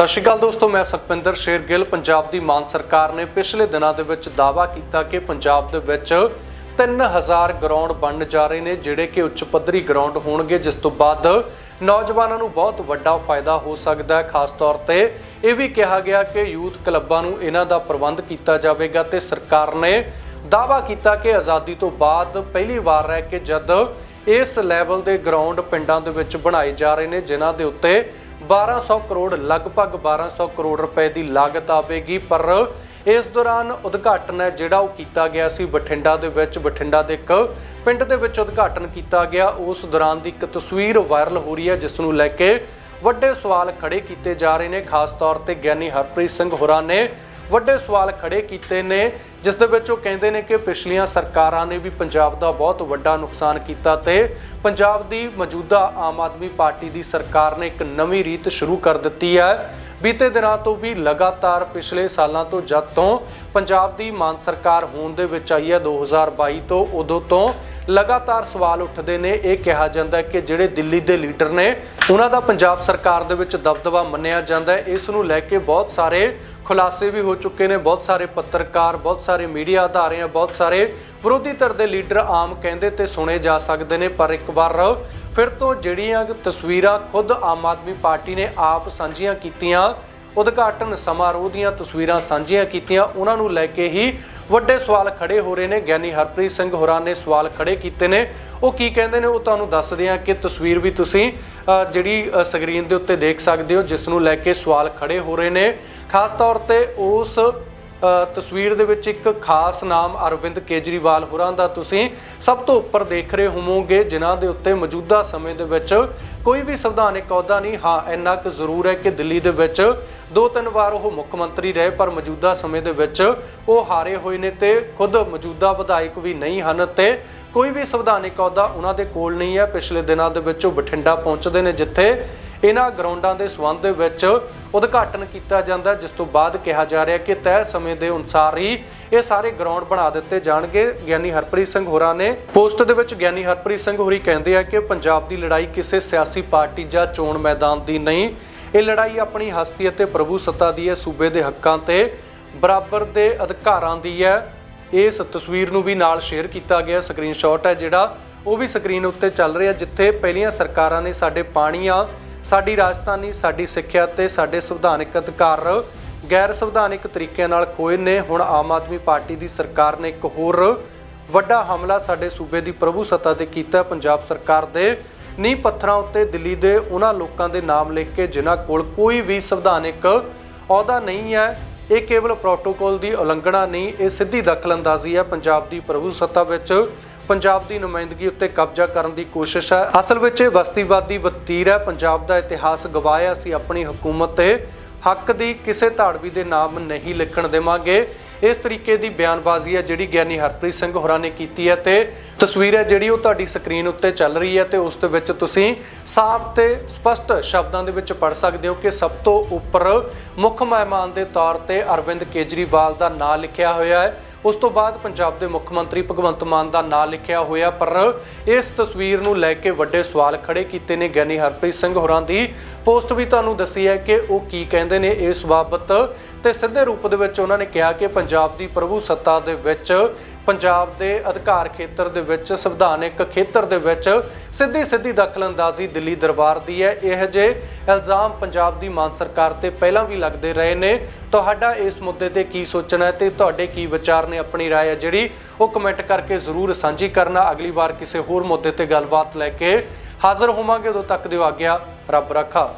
ਸਤਿ ਸ਼੍ਰੀ ਅਕਾਲ ਦੋਸਤੋ, ਮੈਂ ਸੁਖਵਿੰਦਰ ਸ਼ੇਰ ਗਿੱਲ। ਪੰਜਾਬ ਦੀ ਮਾਨ ਸਰਕਾਰ ਨੇ ਪਿਛਲੇ ਦਿਨਾਂ ਦੇ ਵਿੱਚ ਦਾਅਵਾ ਕੀਤਾ ਕਿ ਪੰਜਾਬ ਦੇ ਵਿੱਚ 3000 ਗਰਾਊਂਡ ਬਣਨ ਜਾ ਰਹੇ ਨੇ, ਜਿਹੜੇ ਕਿ ਉੱਚ ਪੱਧਰੀ ਗਰਾਊਂਡ ਹੋਣਗੇ, ਜਿਸ ਤੋਂ ਬਾਅਦ ਨੌਜਵਾਨਾਂ ਨੂੰ ਬਹੁਤ ਵੱਡਾ ਫਾਇਦਾ ਹੋ ਸਕਦਾ ਹੈ। ਖਾਸ ਤੌਰ ਤੇ ਇਹ ਵੀ ਕਿਹਾ ਗਿਆ ਕਿ ਯੂਥ ਕਲੱਬਾਂ ਨੂੰ ਇਹਨਾਂ ਦਾ ਪ੍ਰਬੰਧ ਕੀਤਾ ਜਾਵੇਗਾ ਤੇ ਸਰਕਾਰ ਨੇ ਦਾਅਵਾ ਕੀਤਾ ਕਿ ਆਜ਼ਾਦੀ ਤੋਂ ਬਾਅਦ ਪਹਿਲੀ ਵਾਰ ਹੈ ਕਿ ਜਦ ਇਸ ਲੈਵਲ ਦੇ ਗਰਾਊਂਡ ਪਿੰਡਾਂ ਦੇ ਵਿੱਚ ਬਣਾਏ ਜਾ ਰਹੇ ਨੇ, ਜਿਨ੍ਹਾਂ ਦੇ ਉੱਤੇ 1200 ਕਰੋੜ, ਲਗਭਗ 1200 ਕਰੋੜ ਰੁਪਏ ਦੀ ਲਾਗਤ ਆਵੇਗੀ, ਪਰ ਇਸ ਦੌਰਾਨ ਉਦਘਾਟਨ ਹੈ ਜਿਹੜਾ ਉਹ ਕੀਤਾ ਗਿਆ ਸੀ ਬਠਿੰਡਾ ਦੇ ਵਿੱਚ। ਬਠਿੰਡਾ ਦੇ ਇੱਕ ਪਿੰਡ ਦੇ ਵਿੱਚ ਉਦਘਾਟਨ ਕੀਤਾ ਗਿਆ। ਉਸ ਦੌਰਾਨ ਦੀ ਇੱਕ ਤਸਵੀਰ ਵਾਇਰਲ ਹੋ ਰਹੀ ਹੈ, ਜਿਸ ਨੂੰ ਲੈ ਕੇ ਵੱਡੇ ਸਵਾਲ ਖੜੇ ਕੀਤੇ ਜਾ ਰਹੇ ਨੇ। ਖਾਸ ਤੌਰ ਤੇ ਗਿਆਨੀ ਹਰਪ੍ਰੀਤ ਸਿੰਘ ਹੋਰਾਂ ਨੇ ਵੱਡੇ ਸਵਾਲ ਖੜੇ ਕੀਤੇ ਨੇ, ਜਿਸ ਦੇ ਵਿੱਚ ਉਹ ਕਹਿੰਦੇ ਨੇ ਕਿ ਪਿਛਲੀਆਂ ਸਰਕਾਰਾਂ ਨੇ ਵੀ ਪੰਜਾਬ ਦਾ ਬਹੁਤ ਵੱਡਾ ਨੁਕਸਾਨ ਕੀਤਾ ਤੇ ਪੰਜਾਬ ਦੀ ਮੌਜੂਦਾ ਆਮ ਆਦਮੀ ਪਾਰਟੀ ਦੀ ਸਰਕਾਰ ਨੇ ਇੱਕ ਨਵੀਂ ਰੀਤ ਸ਼ੁਰੂ ਕਰ ਦਿੱਤੀ ਹੈ। ਬੀਤੇ ਦਿਨਾਂ ਤੋਂ ਵੀ ਲਗਾਤਾਰ ਪਿਛਲੇ ਸਾਲਾਂ ਤੋਂ ਜਦ ਤੋਂ ਪੰਜਾਬ ਦੀ ਮਾਨ ਸਰਕਾਰ ਹੋਣ ਦੇ ਵਿੱਚ ਆਈ ਹੈ 2022 ਤੋਂ ਉਦੋਂ ਤੋਂ ਲਗਾਤਾਰ ਸਵਾਲ ਉੱਠਦੇ ਨੇ। ਇਹ ਕਿਹਾ ਜਾਂਦਾ ਕਿ ਜਿਹੜੇ ਦਿੱਲੀ ਦੇ ਲੀਡਰ ਨੇ, ਉਹਨਾਂ ਦਾ ਪੰਜਾਬ ਸਰਕਾਰ ਦੇ ਵਿੱਚ ਦਬਦਬਾ ਮੰਨਿਆ ਜਾਂਦਾ ਹੈ। ਇਸ ਨੂੰ ਲੈ ਕੇ ਬਹੁਤ ਸਾਰੇ ਖੁਲਾਸੇ ਵੀ ਹੋ ਚੁੱਕੇ ਨੇ। ਬਹੁਤ ਸਾਰੇ ਪੱਤਰਕਾਰ, ਬਹੁਤ ਸਾਰੇ ਮੀਡੀਆ ਅਦਾਰੇ ਬਹੁਤ ਸਾਰੇ ਵਿਰੋਧੀ ਧਿਰ ਦੇ ਲੀਡਰ ਆਮ ਕਹਿੰਦੇ ਤੇ ਸੁਣੇ ਜਾ ਸਕਦੇ ਨੇ। ਪਰ ਇੱਕ ਵਾਰ ਫਿਰ ਤੋਂ ਜਿਹੜੀਆਂ ਤਸਵੀਰਾਂ ਖੁਦ ਆਮ ਆਦਮੀ ਪਾਰਟੀ ਨੇ ਆਪ ਸਾਂਝੀਆਂ ਕੀਤੀਆਂ, ਉਦਘਾਟਨ ਸਮਾਰੋਹ ਦੀਆਂ ਤਸਵੀਰਾਂ ਸਾਂਝੀਆਂ ਕੀਤੀਆਂ, ਉਹਨਾਂ ਨੂੰ ਲੈ ਕੇ ਹੀ ਵੱਡੇ ਸਵਾਲ ਖੜੇ ਹੋ ਰਹੇ ਨੇ। ਗਿਆਨੀ ਹਰਪ੍ਰੀਤ ਸਿੰਘ ਹੋਰਾਂ ਨੇ ਸਵਾਲ ਖੜੇ ਕੀਤੇ ਨੇ। ਉਹ ਕੀ ਕਹਿੰਦੇ ਨੇ ਉਹ ਤੁਹਾਨੂੰ ਦੱਸਦੇ ਆ ਕਿ ਤਸਵੀਰ ਵੀ ਤੁਸੀਂ ਜਿਹੜੀ ਸਕਰੀਨ ਦੇ ਉੱਤੇ ਦੇਖ ਸਕਦੇ ਹੋ, ਜਿਸ ਨੂੰ ਲੈ ਕੇ ਸਵਾਲ ਖੜੇ ਹੋ ਰਹੇ ਨੇ। ਖਾਸ ਤੌਰ ਤੇ ਉਸ ਤਸਵੀਰ ਦੇ ਵਿੱਚ ਇੱਕ ਖਾਸ ਨਾਮ ਅਰਵਿੰਦ ਕੇਜਰੀਵਾਲ ਹੋਰਾਂ ਦਾ ਤੁਸੀਂ ਸਭ ਤੋਂ ਉੱਪਰ ਦੇਖ ਰਹੇ ਹੋਵੋਗੇ, ਜਿਨ੍ਹਾਂ ਦੇ ਉੱਤੇ ਮੌਜੂਦਾ ਸਮੇਂ ਦੇ ਵਿੱਚ ਕੋਈ ਵੀ ਸੰਵਿਧਾਨਿਕ ਅਹੁਦਾ ਨਹੀਂ। ਹਾਂ, ਇੰਨਾ ਕੁ ਜ਼ਰੂਰ ਹੈ ਕਿ ਦਿੱਲੀ ਦੇ ਵਿੱਚ ਦੋ ਤਿੰਨ ਵਾਰ ਉਹ ਮੁੱਖ ਮੰਤਰੀ ਰਹੇ, ਪਰ ਮੌਜੂਦਾ ਸਮੇਂ ਦੇ ਵਿੱਚ ਉਹ ਹਾਰੇ ਹੋਏ ਨੇ ਤੇ ਖੁਦ ਮੌਜੂਦਾ ਵਿਧਾਇਕ ਵੀ ਨਹੀਂ ਹਨ ਤੇ ਕੋਈ ਵੀ ਸੰਵਿਧਾਨਿਕ ਅਹੁਦਾ ਉਹਨਾਂ ਦੇ ਕੋਲ ਨਹੀਂ ਹੈ। ਪਿਛਲੇ ਦਿਨਾਂ ਦੇ ਵਿੱਚ ਉਹ ਬਠਿੰਡਾ ਪਹੁੰਚਦੇ ਨੇ, ਜਿੱਥੇ ਇਹਨਾਂ ਗਰਾਊਂਡਾਂ ਦੇ ਸਬੰਧ ਦੇ ਵਿੱਚ ਉਦਘਾਟਨ ਕੀਤਾ ਜਾਂਦਾ, ਜਿਸ ਤੋਂ ਬਾਅਦ ਕਿਹਾ ਜਾ ਰਿਹਾ ਕਿ ਤੈਅ ਸਮੇਂ ਦੇ ਅਨੁਸਾਰ ਹੀ ਇਹ ਸਾਰੇ ਗਰਾਊਂਡ ਬਣਾ ਦਿੱਤੇ ਜਾਣਗੇ। ਗਿਆਨੀ ਹਰਪ੍ਰੀਤ ਸਿੰਘ ਹੋਰਾਂ ਨੇ ਪੋਸਟ ਦੇ ਵਿੱਚ ਗਿਆਨੀ ਹਰਪ੍ਰੀਤ ਸਿੰਘ ਹੋਰੀ ਕਹਿੰਦੇ ਆ ਕਿ ਪੰਜਾਬ ਦੀ ਲੜਾਈ ਕਿਸੇ ਸਿਆਸੀ ਪਾਰਟੀ ਜਾਂ ਚੋਣ ਮੈਦਾਨ ਦੀ ਨਹੀਂ। ਇਹ ਲੜਾਈ ਆਪਣੀ ਹਸਤੀ ਅਤੇ ਪ੍ਰਭੂ ਸੱਤਾ ਦੀ ਹੈ, ਸੂਬੇ ਦੇ ਹੱਕਾਂ ਤੇ ਬਰਾਬਰ ਦੇ ਅਧਿਕਾਰਾਂ ਦੀ ਹੈ। ਇਸ ਤਸਵੀਰ ਨੂੰ ਵੀ ਨਾਲ ਸ਼ੇਅਰ ਕੀਤਾ ਗਿਆ। ਸਕਰੀਨਸ਼ਾਟ ਹੈ ਜਿਹੜਾ, ਉਹ ਵੀ ਸਕਰੀਨ ਉੱਤੇ ਚੱਲ ਰਿਹਾ, ਜਿੱਥੇ ਪਹਿਲੀਆਂ ਸਰਕਾਰਾਂ ਨੇ ਸਾਡੇ ਪਾਣੀਆਂ ਸਾਡੀ ਰਾਜਧਾਨੀ, ਸਾਡੀ ਸਿੱਖਿਆ ਤੇ ਸਾਡੇ ਸੰਵਿਧਾਨਿਕ ਅਧਿਕਾਰ ਗੈਰ ਸੰਵਿਧਾਨਿਕ ਤਰੀਕਿਆਂ ਨਾਲ ਖੋਏ ਨੇ। ਹੁਣ ਆਮ ਆਦਮੀ ਪਾਰਟੀ ਦੀ ਸਰਕਾਰ ਨੇ ਇੱਕ ਹੋਰ ਵੱਡਾ ਹਮਲਾ ਸਾਡੇ ਸੂਬੇ ਦੀ ਪ੍ਰਭੂ ਸੱਤਾ ਤੇ ਕੀਤਾ ਪੰਜਾਬ ਸਰਕਾਰ ਦੇ ਨੀਂਹ ਪੱਥਰਾਂ ਉੱਤੇ ਦਿੱਲੀ ਦੇ ਉਹਨਾਂ ਲੋਕਾਂ ਦੇ ਨਾਮ ਲਿਖ ਕੇ ਜਿਨ੍ਹਾਂ ਕੋਲ ਕੋਈ ਵੀ ਸੰਵਿਧਾਨਿਕ ਅਹੁਦਾ ਨਹੀਂ ਹੈ, ਇਹ ਕੇਵਲ ਪ੍ਰੋਟੋਕੋਲ ਦੀ ਉਲੰਘਣਾ ਨਹੀਂ, ਇਹ ਸਿੱਧੀ ਦਖਲਅੰਦਾਜ਼ੀ ਹੈ। ਪੰਜਾਬ ਦੀ ਪ੍ਰਭੂ ਸੱਤਾ ਵਿੱਚ ਪੰਜਾਬ ਦੀ ਨੁਮਾਇੰਦਗੀ ਉੱਤੇ ਕਬਜ਼ਾ ਕਰਨ ਦੀ ਕੋਸ਼ਿਸ਼ ਹੈ। ਅਸਲ ਵਿੱਚ ਇਹ ਬਸਤੀਵਾਦੀ ਵਤੀਰ ਹੈ। ਪੰਜਾਬ ਦਾ ਇਤਿਹਾਸ ਗਵਾਇਆ ਸੀ ਆਪਣੀ ਹਕੂਮਤ ਤੇ ਹੱਕ ਦੀ ਕਿਸੇ ਧਾੜਵੀ ਦੇ ਨਾਮ ਨਹੀਂ ਲਿਖਣ ਦੇਵਾਂਗੇ। ਇਸ ਤਰੀਕੇ ਦੀ ਬਿਆਨਬਾਜ਼ੀ ਹੈ ਜਿਹੜੀ ਗਿਆਨੀ ਹਰਪ੍ਰੀਤ ਸਿੰਘ ਹੋਰਾਂ ਨੇ ਕੀਤੀ ਹੈ ਤੇ ਤਸਵੀਰ ਹੈ ਜਿਹੜੀ ਉਹ ਤੁਹਾਡੀ ਸਕਰੀਨ ਉੱਤੇ ਚੱਲ ਰਹੀ ਹੈ ਤੇ ਉਸ ਦੇ ਵਿੱਚ ਤੁਸੀਂ ਸਾਫ਼ ਤੇ ਸਪਸ਼ਟ ਸ਼ਬਦਾਂ ਦੇ ਵਿੱਚ ਪੜ੍ਹ ਸਕਦੇ ਹੋ ਕਿ ਸਭ ਤੋਂ ਉੱਪਰ ਮੁੱਖ ਮਹਿਮਾਨ ਦੇ ਤੌਰ ਤੇ ਅਰਵਿੰਦ ਕੇਜਰੀਵਾਲ ਦਾ ਨਾਂ ਲਿਖਿਆ ਹੋਇਆ ਹੈ। ਉਸ ਤੋਂ ਬਾਅਦ ਪੰਜਾਬ ਦੇ ਮੁੱਖ ਮੰਤਰੀ ਭਗਵੰਤ ਮਾਨ ਦਾ ਨਾਂ ਲਿਖਿਆ ਹੋਇਆ, ਪਰ ਇਸ ਤਸਵੀਰ ਨੂੰ ਲੈ ਕੇ ਵੱਡੇ ਸਵਾਲ ਖੜੇ ਕੀਤੇ ਨੇ ਗਿਆਨੀ ਹਰਪ੍ਰੀਤ ਸਿੰਘ ਹੋਰਾਂ ਦੀ। ਪੋਸਟ ਵੀ ਤੁਹਾਨੂੰ ਦੱਸੀ ਹੈ ਕਿ ਉਹ ਕੀ ਕਹਿੰਦੇ ਨੇ ਇਸ ਬਾਬਤ ਤੇ ਸਿੱਧੇ ਰੂਪ ਦੇ ਵਿੱਚ ਉਹਨਾਂ ਨੇ ਕਿਹਾ ਕਿ ਪੰਜਾਬ ਦੀ ਪ੍ਰਭੂ ਸੱਤਾ ਦੇ ਵਿੱਚ ਪੰਜਾਬ ਦੇ ਅਧਿਕਾਰ ਖੇਤਰ ਦੇ ਵਿੱਚ ਸੰਵਿਧਾਨਿਕ ਖੇਤਰ ਦੇ ਵਿੱਚ ਸਿੱਧੀ ਸਿੱਧੀ ਦਖਲਅੰਦਾਜ਼ੀ ਦਿੱਲੀ ਦਰਬਾਰ ਦੀ ਹੈ ਇਹ ਜੇ ਇਲਜ਼ਾਮ ਪੰਜਾਬ ਦੀ ਮਾਨ ਸਰਕਾਰ ਤੇ ਪਹਿਲਾਂ ਵੀ ਲੱਗਦੇ ਰਹੇ ਨੇ ਤੁਹਾਡਾ ਇਸ ਮੁੱਦੇ ਤੇ ਕੀ ਸੋਚਣਾ ਹੈ ਤੇ ਤੁਹਾਡੇ ਕੀ ਵਿਚਾਰ ਨੇ ਆਪਣੀ رائے ਹੈ ਜਿਹੜੀ ਉਹ ਕਮੈਂਟ ਕਰਕੇ ਜ਼ਰੂਰ ਸਾਂਝੀ ਕਰਨਾ ਅਗਲੀ ਵਾਰ ਕਿਸੇ ਹੋਰ ਮੁੱਦੇ ਤੇ ਗੱਲਬਾਤ ਲੈ ਕੇ ਹਾਜ਼ਰ ਹੋਵਾਂਗੇ ਉਦੋਂ ਤੱਕ ਦਿਓ ਆਗਿਆ ਰੱਬ ਰੱਖਾ